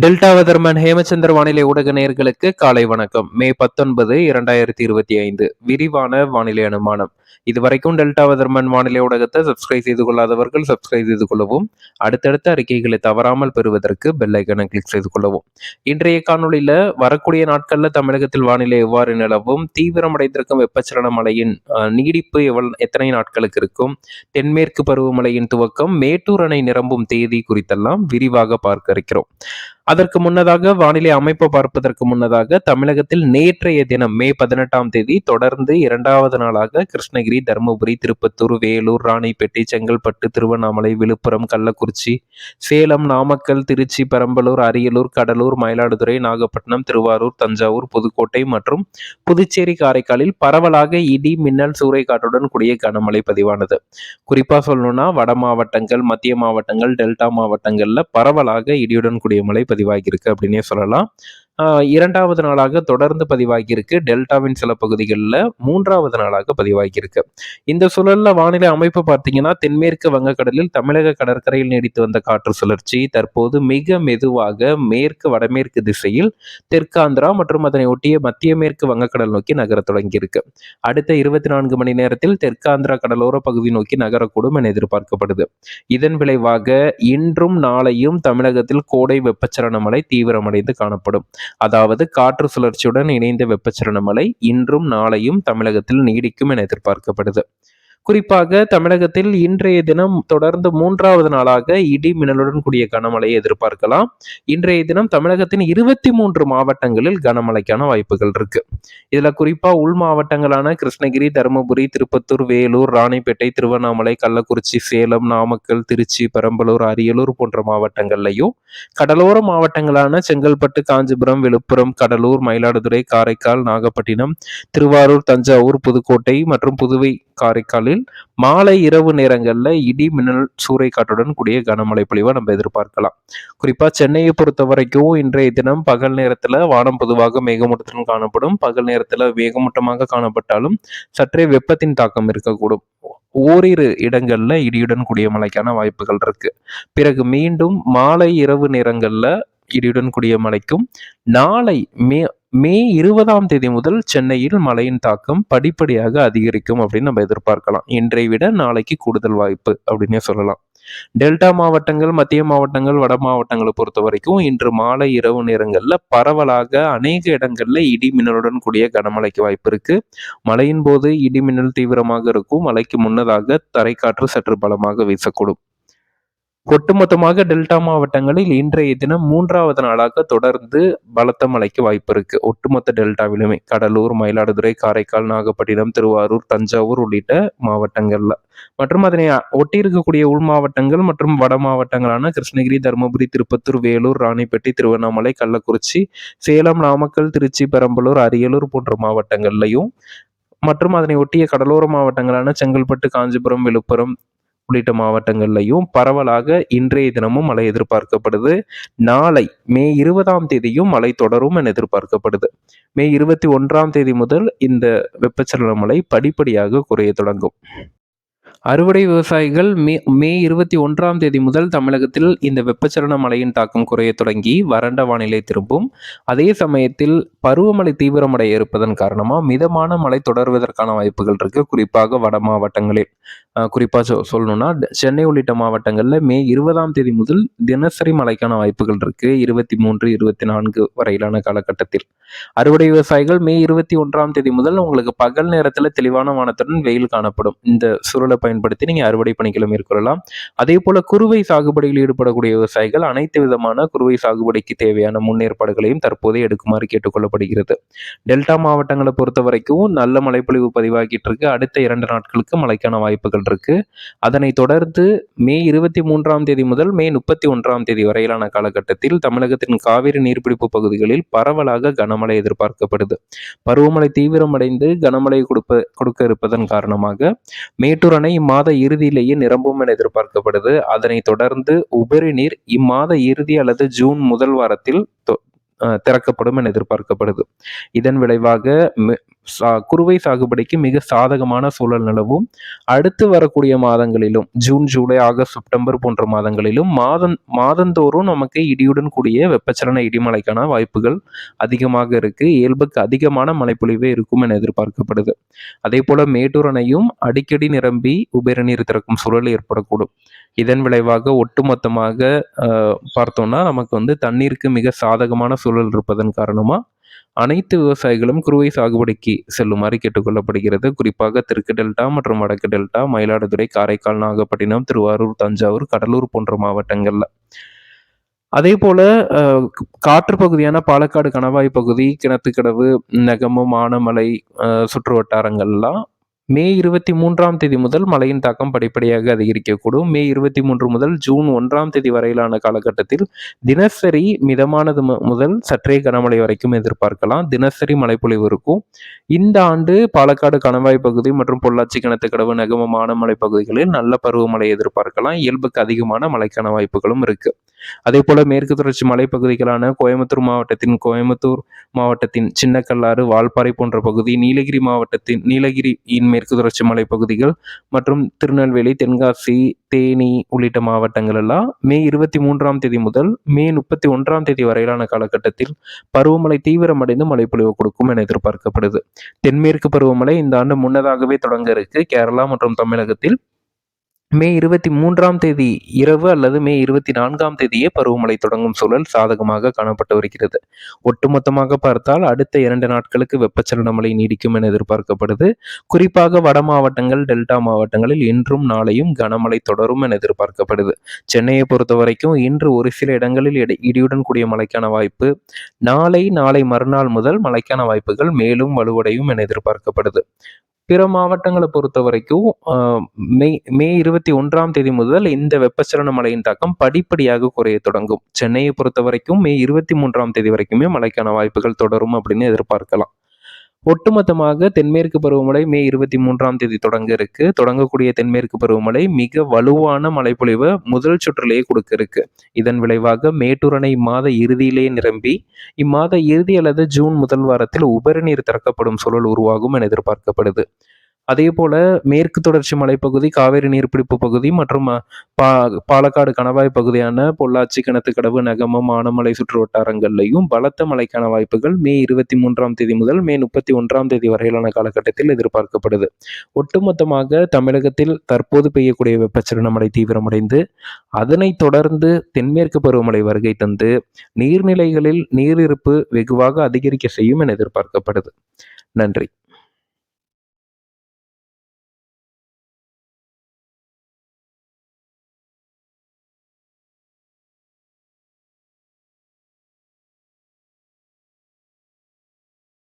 Delta weatherman Hemachandar வானிலை ஊடக நேர்களுக்கு காலை வணக்கம். மே பத்தொன்பது இரண்டாயிரத்தி இருபத்தி ஐந்து. விரிவான வானிலை அனுமானம். இதுவரைக்கும் டெல்டா வெதர்மேன் வானிலை ஊடகத்தை சப்ஸ்கிரைப் செய்து கொள்ளாதவர்கள் சப்ஸ்கிரைப் செய்து கொள்ளவும் அடுத்தடுத்த அறிக்கைகளை தவறாமல் பெறுவதற்கு பெல் ஐக்கனை கிளிக் செய்து கொள்ளவும். இன்றைய காணொளியில வரக்கூடிய நாட்கள்ல தமிழகத்தில் வானிலை எவ்வாறு நிலவும் தீவிரமடைந்திருக்கும் வெப்பச்சலன மழையின் நீடிப்பு எவ்வளவு எத்தனை நாட்களுக்கு இருக்கும் தென்மேற்கு பருவமழையின் துவக்கம் மேட்டூர் அணை நிரம்பும் தேதி குறித்தெல்லாம் விரிவாக பார்க்க இருக்கிறோம். அதற்கு முன்னதாக வானிலை அமைப்பு பார்ப்பதற்கு முன்னதாக தமிழகத்தில் நேற்றைய தினம் மே பதினெட்டாம் தேதி தொடர்ந்து இரண்டாவது நாளாக கிருஷ்ணகிரி தருமபுரி திருப்பத்தூர் வேலூர் ராணிப்பேட்டை செங்கல்பட்டு திருவண்ணாமலை விழுப்புரம் கள்ளக்குறிச்சி சேலம் நாமக்கல் திருச்சி பெரம்பலூர் அரியலூர் கடலூர் மயிலாடுதுறை நாகப்பட்டினம் திருவாரூர் தஞ்சாவூர் புதுக்கோட்டை மற்றும் புதுச்சேரி காரைக்காலில் பரவலாக இடி மின்னல் சூறைக்காற்றுடன் கூடிய கனமழை பதிவானது. குறிப்பா சொல்லணும்னா வட மாவட்டங்கள் மத்திய மாவட்டங்கள் டெல்டா மாவட்டங்கள்ல பரவலாக இடியுடன் கூடிய மழை பதிவாகியிருக்கு அப்படின்னே சொல்லலாம். இரண்டாவது நாளாக தொடர்ந்து பதிவாகியிருக்கு. டெல்டாவின் சில பகுதிகளில் மூன்றாவது நாளாக பதிவாகியிருக்கு. இந்த சூழலில் வானிலை அமைப்பு பார்த்தீங்கன்னா தென்மேற்கு வங்கக்கடலில் தமிழக கடற்கரையில் நீடித்து வந்த காற்று சுழற்சி தற்போது மிக மெதுவாக மேற்கு வடமேற்கு திசையில் தெற்காந்திரா மற்றும் அதனை ஒட்டிய மத்திய மேற்கு வங்கக்கடல் நோக்கி நகரத் தொடங்கியிருக்கு. அடுத்த இருபத்தி நான்கு மணி நேரத்தில் தெற்காந்திரா கடலோர பகுதி நோக்கி நகரக்கூடும் என எதிர்பார்க்கப்படுது. இதன் விளைவாக இன்றும் நாளையும் தமிழகத்தில் கோடை வெப்பச்சலன மழை தீவிரமடைந்து காணப்படும். அதாவது காற்று சுழற்சியுடன் இணைந்த வெப்பச்சலன மழை இன்றும் நாளையும் தமிழகத்தில் நீடிக்கும் என எதிர்பார்க்கப்படுது. குறிப்பாக தமிழகத்தில் இன்றைய தினம் தொடர்ந்து மூன்றாவது நாளாக இடி மின்னலுடன் கூடிய கனமழையை எதிர்பார்க்கலாம். இன்றைய தினம் தமிழகத்தின் இருபத்தி மூன்று மாவட்டங்களில் கனமழைக்கான வாய்ப்புகள் இருக்கு. இதுல குறிப்பா உள் மாவட்டங்களான கிருஷ்ணகிரி தருமபுரி திருப்பத்தூர் வேலூர் ராணிப்பேட்டை திருவண்ணாமலை கள்ளக்குறிச்சி சேலம் நாமக்கல் திருச்சி பெரம்பலூர் அரியலூர் போன்ற மாவட்டங்கள்லையும் கடலோர மாவட்டங்களான செங்கல்பட்டு காஞ்சிபுரம் விழுப்புரம் கடலூர் மயிலாடுதுறை காரைக்கால் நாகப்பட்டினம் திருவாரூர் தஞ்சாவூர் புதுக்கோட்டை மற்றும் புதுவை காரைக்காலில் மாலை இரவு நேரங்களில் இடி மின்னல் சூறைக்காற்றுடன் கூடிய கனமழை பொழிவை நம்ம எதிர்பார்க்கலாம். குறிப்பாக சென்னையை பொறுத்த வரைக்கும் இன்றைய தினம் பகல் நேரத்தில் வானம் பொதுவாக மேகமூட்டத்துடன் காணப்படும். பகல் நேரத்தில் வேகமூட்டமாக காணப்பட்டாலும் சற்றே வெப்பத்தின் தாக்கம் இருக்கக்கூடும். ஓரிரு இடங்கள்ல இடியுடன் கூடிய மழைக்கான வாய்ப்புகள் இருக்கு. பிறகு மீண்டும் மாலை இரவு நேரங்கள்ல இடியுடன் கூடிய மழைக்கும் நாளை மே மே இருபதாம் தேதி முதல் சென்னையில் மழையின் தாக்கம் படிப்படியாக அதிகரிக்கும் அப்படின்னு நம்ம எதிர்பார்க்கலாம். இன்றை விட நாளைக்கு கூடுதல் வாய்ப்பு அப்படின்னே சொல்லலாம். டெல்டா மாவட்டங்கள் மத்திய மாவட்டங்கள் வட மாவட்டங்களை பொறுத்த வரைக்கும் இன்று மாலை இரவு நேரங்களில் பரவலாக அநேக இடங்கள்ல இடி மின்னலுடன் கூடிய கனமழைக்கு வாய்ப்பு இருக்கு. மழையின் போது இடி மின்னல் தீவிரமாக இருக்கும். மழைக்கு முன்னதாக தரைக்காற்று சற்று பலமாக வீசக்கூடும். ஒட்டுமொத்தமாக டெல்டா மாவட்டங்களில் இன்றைய தினம் மூன்றாவது நாளாக தொடர்ந்து பலத்த மழைக்கு வாய்ப்பு இருக்கு. ஒட்டுமொத்த டெல்டாவிலுமே கடலூர் மயிலாடுதுறை காரைக்கால் நாகப்பட்டினம் திருவாரூர் தஞ்சாவூர் உள்ளிட்ட மாவட்டங்கள்ல. மற்றும் அதனை ஒட்டி இருக்கக்கூடிய உள் மாவட்டங்கள் மற்றும் வட மாவட்டங்களான கிருஷ்ணகிரி தருமபுரி திருப்பத்தூர் வேலூர் ராணிப்பேட்டை திருவண்ணாமலை கள்ளக்குறிச்சி சேலம் நாமக்கல் திருச்சி பெரம்பலூர் அரியலூர் போன்ற மாவட்டங்கள்லையும் மற்றும் அதனை ஒட்டிய கடலோர மாவட்டங்களான செங்கல்பட்டு காஞ்சிபுரம் விழுப்புரம் உள்ளிட்ட மாவட்டங்கள்லையும் பரவலாக இன்றைய தினமும் மழை எதிர்பார்க்கப்படுது. நாளை மே இருபதாம் தேதியும் மழை தொடரும் என எதிர்பார்க்கப்படுது. மே இருபத்தி ஒன்றாம் தேதி முதல் இந்த வெப்பச்சலன மழை படிப்படியாக குறைய தொடங்கும். அறுவடை விவசாயிகள் மே மே இருபத்தி ஒன்றாம் தேதி முதல் தமிழகத்தில் இந்த வெப்பச்சலன மழையின் தாக்கம் குறைய தொடங்கி வறண்ட வானிலை திரும்பும். அதே சமயத்தில் பருவமழை தீவிரமடைய இருப்பதன் காரணமாக மிதமான மழை தொடர்வதற்கான வாய்ப்புகள் இருக்கு. குறிப்பாக வட மாவட்டங்களில் குறிப்பாக சொ- சொல்லணும்னா சென்னை உள்ளிட்ட மாவட்டங்களில் மே இருபதாம் தேதி முதல் தினசரி மழைக்கான வாய்ப்புகள் இருக்கு. இருபத்தி மூன்று இருபத்தி நான்கு வரையிலான காலகட்டத்தில். அறுவடை விவசாயிகள் மே இருபத்தி ஒன்றாம் தேதி முதல் உங்களுக்கு பகல் நேரத்தில் தெளிவான வானத்துடன் வெயில் காணப்படும். இந்த சுருளை பயன்படுத்தி நீங்கள் அறுவடை பணிகளை மேற்கொள்ளலாம். அதே போல குறுவை சாகுபடியில் ஈடுபடக்கூடிய விவசாயிகள் அனைத்து விதமான குறுவை சாகுபடிக்கு தேவையான முன்னேற்பாடுகளையும் தற்போதே எடுக்குமாறு கேட்டுக்கொள்ளப்படுகிறது. டெல்டா மாவட்டங்களை பொறுத்த வரைக்கும் நல்ல மழைப்பொழிவு பதிவாகிட்டு இருக்கு. அடுத்த இரண்டு நாட்களுக்கு மழைக்கான வாய்ப்புகள் இருக்கு. அதனைத் தொடர்ந்து மே இருபத்தி மூன்றாம் தேதி முதல் மே முப்பத்தி ஒன்றாம் தேதி வரையிலான காலகட்டத்தில் தமிழகத்தின் காவிரி நீர்பிடிப்பு பகுதிகளில் பரவலாக கனமழை எதிர்பார்க்கப்படுது. பருவமழை தீவிரமடைந்து கனமழை கொடுப்ப கொடுக்க இருப்பதன் காரணமாக மேட்டூர் அணை இம்மாத இறுதியிலேயே நிரம்பும் என எதிர்பார்க்கப்படுது. அதனைத் தொடர்ந்து உபரி நீர் இம்மாத இறுதி அல்லது ஜூன் முதல் வாரத்தில் திறக்கப்படும் என எதிர்பார்க்கப்படுது. இதன் விளைவாக குறுவை சாகுபடிக்கு மிக சாதகமான சூழல் நிலவும். அடுத்து வரக்கூடிய மாதங்களிலும் ஜூன் ஜூலை ஆகஸ்ட் செப்டம்பர் போன்ற மாதங்களிலும் மாதம் மாதந்தோறும் நமக்கு இடியுடன் கூடிய வெப்பச்சலன இடிமலைக்கான வாய்ப்புகள் அதிகமாக இருக்கு. இயல்புக்கு அதிகமான மழைப்பொழிவே இருக்கும் என எதிர்பார்க்கப்படுது. அதே போல மேட்டூர் அணையும் அடிக்கடி நிரம்பி உபரிநீர் திறக்கும் சூழல் ஏற்படக்கூடும். இதன் விளைவாக ஒட்டுமொத்தமாக பார்த்தோம்னா நமக்கு வந்து தண்ணீருக்கு மிக சாதகமான சூழல் இருப்பதன் காரணமாக அனைத்து விவசாயிகளும் குறுவை சாகுபடிக்கு செல்லுமாறு கேட்டுக்கொள்ளப்படுகிறது. குறிப்பாக தெற்கு டெல்டா மற்றும் வடக்கு டெல்டா மயிலாடுதுறை காரைக்கால் நாகப்பட்டினம் திருவாரூர் தஞ்சாவூர் கடலூர் போன்ற மாவட்டங்கள்ல. அதே போல அஹ், காற்று பகுதியான பாலக்காடு கணவாய் பகுதி கிணத்துக்கடவு நெகமம் ஆனமலை சுற்று வட்டாரங்கள்லாம் மே இருபத்தி மூன்றாம் தேதி முதல் மழையின் தாக்கம் படிப்படியாக அதிகரிக்கக்கூடும். மே இருபத்தி மூன்று முதல் ஜூன் ஒன்றாம் தேதி வரையிலான காலகட்டத்தில் தினசரி மிதமானது மு- முதல் சற்றே கனமழை வரைக்கும் எதிர்பார்க்கலாம். தினசரி மழைப்பொழிவு இருக்கும். இந்த ஆண்டு பாலக்காடு கணவாய் பகுதி மற்றும் பொள்ளாச்சி கிணத்துக்கடவு நெகமம் ஆனமலை பகுதிகளில் நல்ல பருவமழை எதிர்பார்க்கலாம். இயல்புக்கு அதிகமான மழைக்கான வாய்ப்புகளும் இருக்கு. அதே போல மேற்கு தொடர்ச்சி மலைப்பகுதிகளான கோயம்புத்தூர் மாவட்டத்தின் கோயம்புத்தூர் மாவட்டத்தின் சின்னக்கல்லாறு வால்பாறை போன்ற பகுதி நீலகிரி மாவட்டத்தின் நீலகிரியின் மேற்கு தொடர்ச்சி மலைப்பகுதிகள் மற்றும் திருநெல்வேலி தென்காசி தேனி உள்ளிட்ட மாவட்டங்கள் எல்லாம் மே இருபத்தி மூன்றாம் தேதி முதல் மே முப்பத்தி ஒன்றாம் தேதி வரையிலான காலகட்டத்தில் பருவமழை தீவிரமடைந்து மழைப்பொழிவு கொடுக்கும் என எதிர்பார்க்கப்படுது. தென்மேற்கு பருவமழை இந்த ஆண்டு முன்னதாகவே தொடங்க இருக்கு. கேரளா மற்றும் தமிழகத்தில் மே இருபத்தி மூன்றாம் தேதி இரவு அல்லது மே இருபத்தி நான்காம் தேதியே பருவமழை தொடங்கும் சூழல் சாதகமாக காணப்பட்டு வருகிறது. ஒட்டுமொத்தமாக பார்த்தால் அடுத்த இரண்டு நாட்களுக்கு வெப்பச்சலன மழை நீடிக்கும் என எதிர்பார்க்கப்படுது. குறிப்பாக வட மாவட்டங்கள் டெல்டா மாவட்டங்களில் இன்றும் நாளையும் கனமழை தொடரும் என எதிர்பார்க்கப்படுது. சென்னையை பொறுத்த வரைக்கும் இன்று ஒரு சில இடங்களில் இடை இடியுடன் கூடிய மழைக்கான வாய்ப்பு நாளை நாளை மறுநாள் முதல் மழைக்கான வாய்ப்புகள் மேலும் வலுவடையும் என எதிர்பார்க்கப்படுது. பிற மாவட்டங்களை பொறுத்த வரைக்கும் மே மே இருபத்தி ஒன்றாம் தேதி முதல் இந்த வெப்பச்சலன மழையின் தாக்கம் படிப்படியாக குறைய தொடங்கும். சென்னையை பொறுத்த வரைக்கும் மே இருபத்தி மூன்றாம் தேதி வரைக்குமே மழைக்கான வாய்ப்புகள் தொடரும் அப்படின்னு எதிர்பார்க்கலாம். ஒட்டுமொத்தமாக தென்மேற்கு பருவமழை மே இருபத்தி மூன்றாம் தேதி தொடங்க இருக்கு. தொடங்கக்கூடிய தென்மேற்கு பருவமழை மிக வலுவான மழைப்பொழிவை முதல் சுற்றிலேயே கொடுக்க இருக்கு இதன் விளைவாக மேட்டூர் அணை இம்மாத இறுதியிலேயே நிரம்பி இம்மாத இறுதி அல்லது ஜூன் முதல் வாரத்தில் உபரி நீர் திறக்கப்படும் சூழல் உருவாகும் என எதிர்பார்க்கப்படுது. அதே போல மேற்கு தொடர்ச்சி மலைப்பகுதி காவேரி நீர்பிடிப்பு பகுதி மற்றும் பா பாலக்காடு கணவாய் பகுதியான பொள்ளாச்சி கிணத்துக்கடவு நகமம் ஆனமலை சுற்று வட்டாரங்கள்லையும் பலத்த மழைக்கான வாய்ப்புகள் மே இருபத்தி மூன்றாம் தேதி முதல் மே முப்பத்தி ஒன்றாம் தேதி வரையிலான காலகட்டத்தில் எதிர்பார்க்கப்படுது. ஒட்டுமொத்தமாக தமிழகத்தில் தற்போது பெய்யக்கூடிய வெப்பச்சலன மழை தீவிரமடைந்து அதனைத் தொடர்ந்து தென்மேற்கு பருவமழை வருகை தந்து நீர்நிலைகளில் நீரிருப்பு வெகுவாக அதிகரிக்க செய்யும் என எதிர்பார்க்கப்படுது. நன்றி.